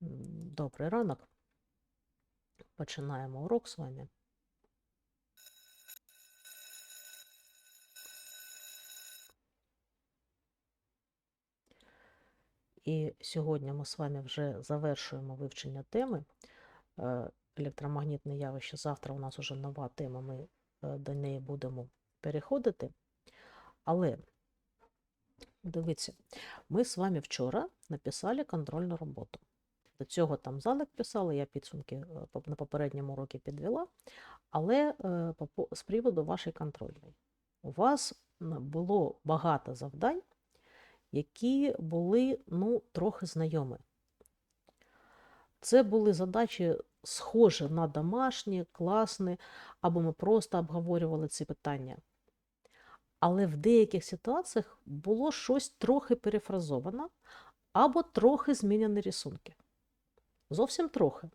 Добрий ранок. Починаємо урок з вами. І сьогодні ми з вами вже завершуємо вивчення теми е, електромагнітне явище. Завтра у нас вже нова тема, ми е, до неї будемо переходити. Але дивіться, ми з вами вчора написали контрольну роботу. До цього там залик писали, я підсумки е, на попередньому уроці підвела. Але е, з приводу вашої контрольної. У вас було багато завдань, які були ну, трохи знайомі. Це були задачі схожі на домашні, класні, або ми просто обговорювали ці питання. Але в деяких ситуаціях було щось трохи перефразовано, або трохи змінені рисунки. Зовсім трохи.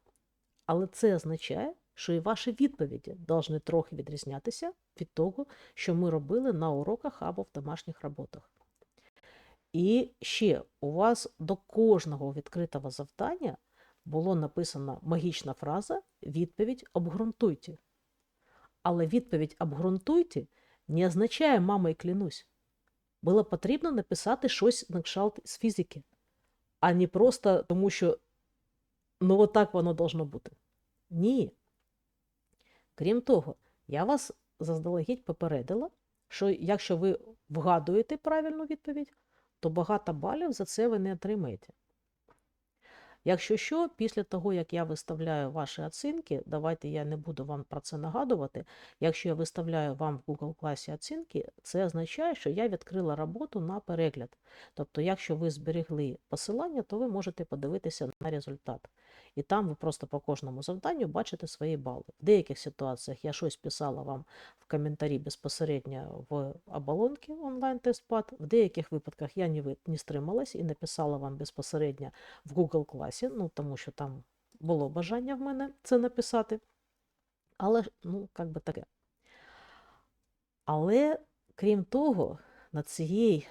Але це означає, що і ваші відповіді повинні трохи відрізнятися від того, що ми робили на уроках або в домашніх роботах. І ще у вас до кожного відкритого завдання було написана магічна фраза відповідь обґрунтуйте. Але відповідь обґрунтуйте не означає мама і клянусь. Було потрібно написати щось на кшталт з фізики, а не просто тому, що ну отак воно должно бути. Ні. Крім того, я вас заздалегідь попередила, що якщо ви вгадуєте правильну відповідь, то багато балів за це ви не отримаєте. Якщо що, після того, як я виставляю ваші оцінки, давайте я не буду вам про це нагадувати. Якщо я виставляю вам в Google класі оцінки, це означає, що я відкрила роботу на перегляд. Тобто, якщо ви зберегли посилання, то ви можете подивитися на результат. І там ви просто по кожному завданню бачите свої бали. В деяких ситуаціях я щось писала вам в коментарі безпосередньо в оболонці онлайн-тестпад. В деяких випадках я не, не стрималась і написала вам безпосередньо в Google класі, ну тому що там було бажання в мене це написати. Але, ну, як би таке. Але крім того, на цій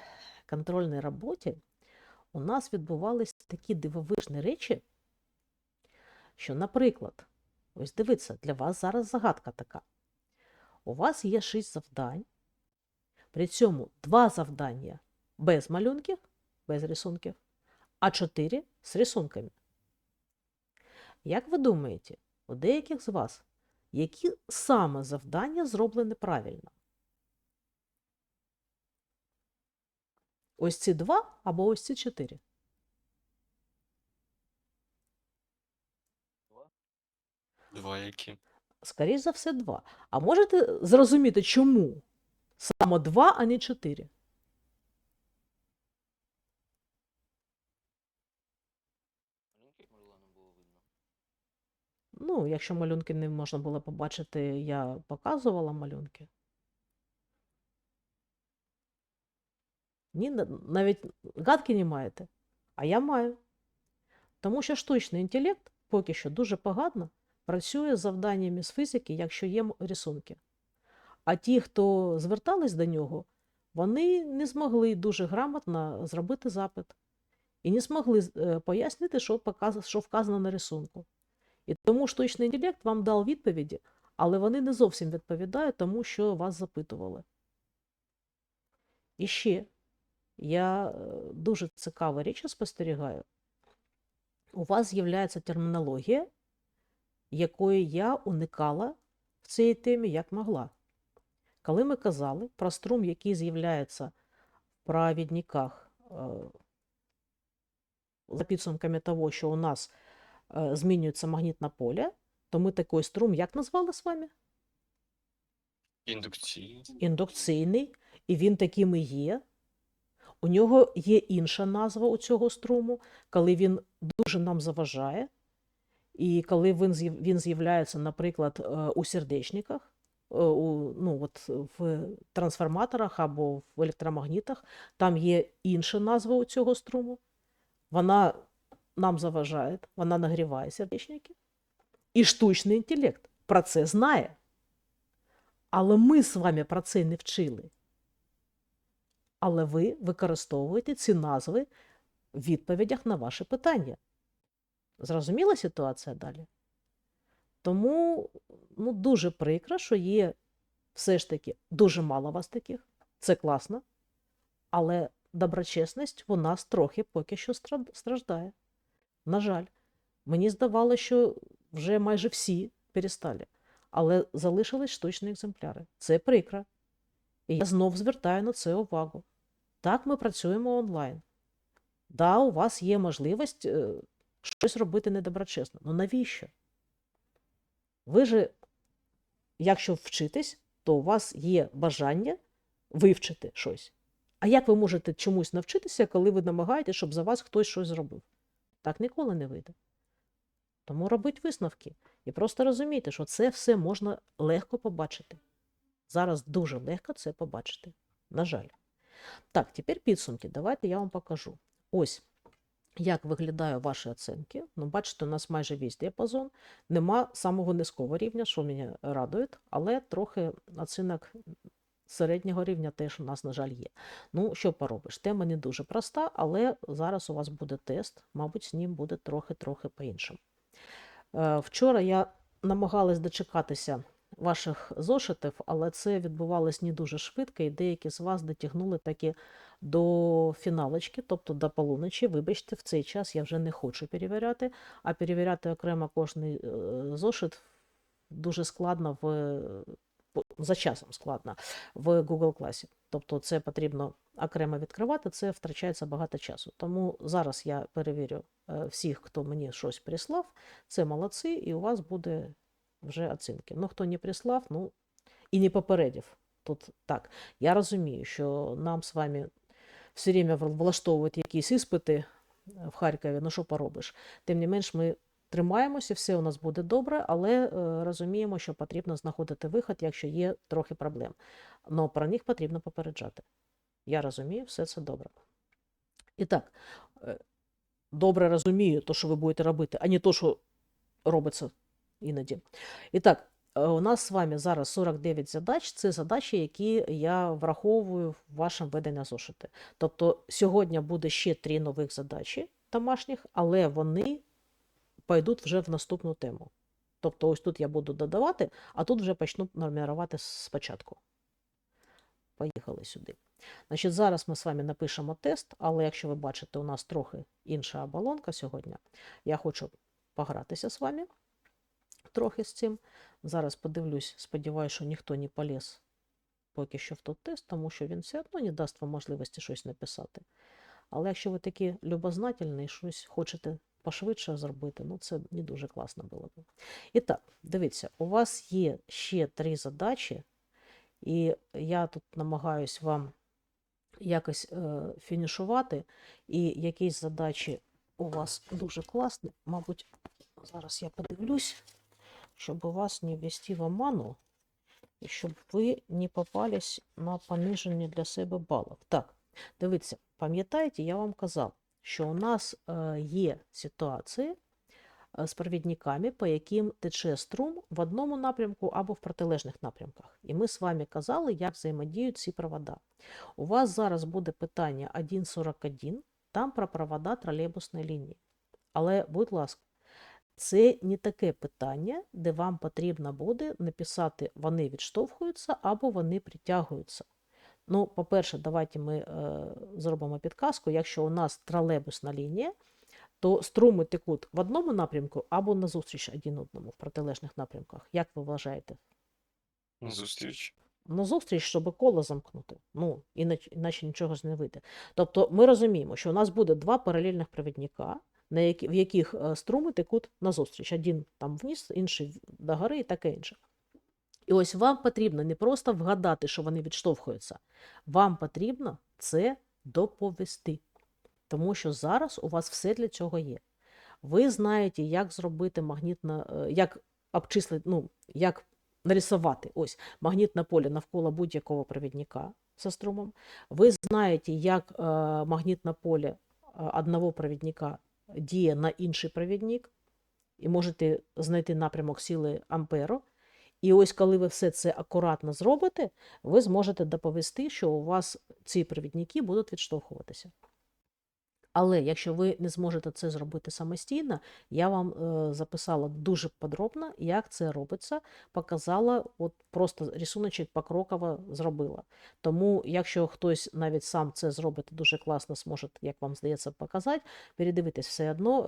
контрольній роботі у нас відбувались такі дивовижні речі, що, наприклад, ось дивіться, для вас зараз загадка така. У вас є шість завдань, при цьому два завдання без малюнків, без рисунків, а чотири з рисунками. Як ви думаєте, у деяких з вас, які саме завдання зроблені правильно? Ось ці два або ось ці чотири? Два які. Скоріше за все, два. А можете зрозуміти, чому саме два, а не чотири? Ну, якщо малюнки не можна було побачити, я показувала малюнки. Ні, навіть гадки не маєте. А я маю. Тому що штучний інтелект поки що дуже погано працює з завданнями з фізики, якщо є рисунки. А ті, хто звертались до нього, вони не змогли дуже грамотно зробити запит і не змогли е, пояснити, що, показ... що вказано на рисунку. І тому штучний інтелект вам дав відповіді, але вони не зовсім відповідають тому, що вас запитували. І ще я е, дуже цікаві речі спостерігаю. У вас з'являється термінологія, якої я уникала в цій темі як могла. Коли ми казали про струм, який з'являється в провідниках е, за підсумками того, що у нас е, змінюється магнітне поле, то ми такий струм як назвали з вами? Індукційні. індукційний, і він таким і є. У нього є інша назва у цього струму, коли він дуже нам заважає, і коли він, він з'являється, наприклад, е, у сердечниках, е, у, ну, от в трансформаторах або в електромагнітах, там є інша назва у цього струму. Вона нам заважає, вона нагріває сердечники. І штучний інтелект про це знає. Але ми з вами про це не вчили. Але ви використовуєте ці назви в відповідях на ваші питання. Зрозуміла ситуація далі? Тому ну, дуже прикро, що є все ж таки дуже мало вас таких. Це класно. Але доброчесність у нас трохи поки що страждає. На жаль, мені здавалося, що вже майже всі перестали, але залишились штучні екземпляри. Це прикро. І я знов звертаю на це увагу. Так, ми працюємо онлайн. Да, у вас є можливість е, щось робити недоброчесно. Ну навіщо? Ви же, якщо вчитесь, то у вас є бажання вивчити щось. А як ви можете чомусь навчитися, коли ви намагаєтесь, щоб за вас хтось щось зробив? Так ніколи не вийде. Тому робіть висновки і просто розумійте, що це все можна легко побачити. Зараз дуже легко це побачити. На жаль. Так, тепер підсумки. Давайте я вам покажу. Ось як виглядають ваші оцінки. Ну, бачите, у нас майже весь діапазон. Нема самого низького рівня, що мене радує, але трохи оцінок середнього рівня теж у нас, на жаль, є. Ну, що поробиш? Тема не дуже проста, але зараз у вас буде тест, мабуть, з ним буде трохи-трохи по-іншому. Е, Вчора я намагалась дочекатися ваших зошитів, але це відбувалось не дуже швидко, і деякі з вас дотягнули таки до фіналочки, тобто до полуночі. Вибачте, в цей час я вже не хочу перевіряти, а перевіряти окремо кожний е, зошит дуже складно в за часом складно в Google класі. Тобто це потрібно окремо відкривати, це втрачається багато часу. Тому зараз я перевірю е, всіх, хто мені щось прислав. Це молодці, і у вас буде вже оцінки. Ну, хто не прислав, ну і не попередив. Тут так. Я розумію, що нам з вами все время вл- влаштовують якісь іспити е, в Харкові, ну що поробиш. Тим не менш, ми тримаємося, все у нас буде добре, але е, розуміємо, що потрібно знаходити виход, якщо є трохи проблем. Но про них потрібно попереджати. Я розумію, все це добре. І так, е, добре розумію те, що ви будете робити, а не те, що робиться іноді. І так, е, у нас з вами зараз 49 задач. Це задачі, які я враховую в вашому веденні зошити. Тобто сьогодні буде ще три нових задачі домашніх, але вони пойдуть вже в наступну тему. Тобто, ось тут я буду додавати, а тут вже почну нумерувати спочатку. Поїхали сюди. Значить, зараз ми з вами напишемо тест, але якщо ви бачите, у нас трохи інша оболонка сьогодні. Я хочу погратися з вами трохи з цим. Зараз подивлюсь, сподіваюся, що ніхто не поліз поки що в той тест, тому що він все одно не дасть вам можливості щось написати. Але якщо ви такі любознательні щось хочете пошвидше зробити, ну це не дуже класно було б. І так, дивіться, у вас є ще три задачі, і я тут намагаюсь вам якось е, фінішувати, і якісь задачі у вас дуже класні. Мабуть, зараз я подивлюсь, щоб вас не ввести в оману, і щоб ви не попались на пониження для себе балів. Так, дивіться, пам'ятаєте, я вам казав, що у нас е, є ситуації е, з провідниками, по яким тече струм в одному напрямку або в протилежних напрямках. І ми з вами казали, як взаємодіють ці провода. У вас зараз буде питання 1.41, там про провода тролейбусної лінії. Але, будь ласка, це не таке питання, де вам потрібно буде написати, вони відштовхуються або вони притягуються. Ну, по-перше, давайте ми е, зробимо підказку. Якщо у нас тролейбусна лінія, то струми текуть в одному напрямку або назустріч один одному в протилежних напрямках. Як ви вважаєте? Зустріч. Назустріч, щоб коло замкнути. Ну, іначе, іначе нічого ж не вийде. Тобто ми розуміємо, що у нас буде два паралельних провідника, на які, в яких е, струми текуть назустріч. Один там вниз, інший до гори і таке інше. І ось вам потрібно не просто вгадати, що вони відштовхуються, вам потрібно це доповісти. Тому що зараз у вас все для цього є. Ви знаєте, як зробити магнітно, е, як обчислити, ну, як нарисувати ось магнітне поле навколо будь-якого провідника зі струмом. Ви знаєте, як е, магнітне поле е, одного провідника діє на інший провідник, і можете знайти напрямок сили Амперу. І ось коли ви все це акуратно зробите, ви зможете доповісти, що у вас ці провідники будуть відштовхуватися. Але якщо ви не зможете це зробити самостійно, я вам е, записала дуже подробно, як це робиться, показала, от просто рисуночок покроково зробила. Тому, якщо хтось навіть сам це зробить дуже класно, зможе, як вам здається, показати, передивитись все одно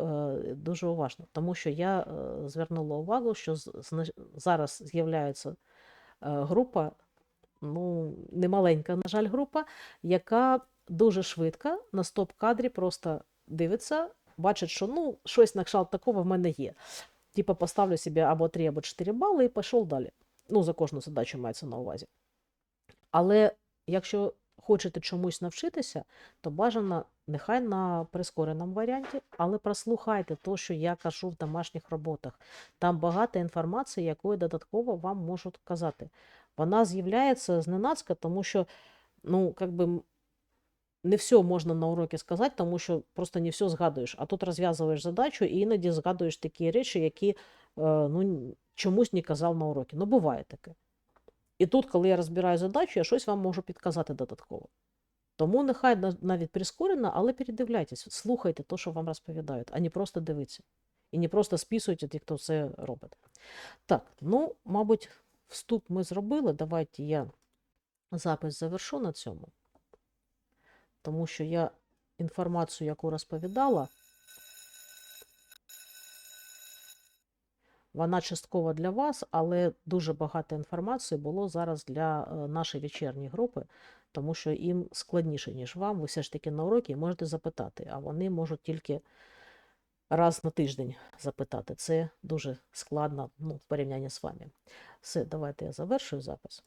е, дуже уважно. Тому що я е, звернула увагу, що зараз з'являється група, ну, немаленька, на жаль, група, яка дуже швидко на стоп-кадрі просто дивиться, бачить, що ну, щось на кшталт такого в мене є. Типа поставлю собі або 3, або 4 бали і пішов далі. Ну, за кожну задачу мається на увазі. Але якщо хочете чомусь навчитися, то бажано нехай на прискореному варіанті, але прослухайте те, що я кажу в домашніх роботах. Там багато інформації, якої додатково вам можуть казати. Вона з'являється зненацька, тому що, ну, как би, м, не все можна на уроці сказати, тому що просто не все згадуєш. А тут розв'язуєш задачу і іноді згадуєш такі речі, які е, ну, чомусь не казав на уроці. Ну, буває таке. І тут, коли я розбираю задачу, я щось вам можу підказати додатково. Тому нехай навіть прискорено, але передивляйтесь, слухайте те, що вам розповідають, а не просто дивіться. І не просто списуйте ті, хто це робить. Так, ну, мабуть, вступ ми зробили. Давайте я запис завершу на цьому. Тому що я інформацію, яку розповідала, вона частково для вас, але дуже багато інформації було зараз для е, нашої вечірньої групи, тому що їм складніше, ніж вам. Ви все ж таки на уроки можете запитати, а вони можуть тільки раз на тиждень запитати. Це дуже складно ну, в порівнянні з вами. Все, давайте я завершую запис.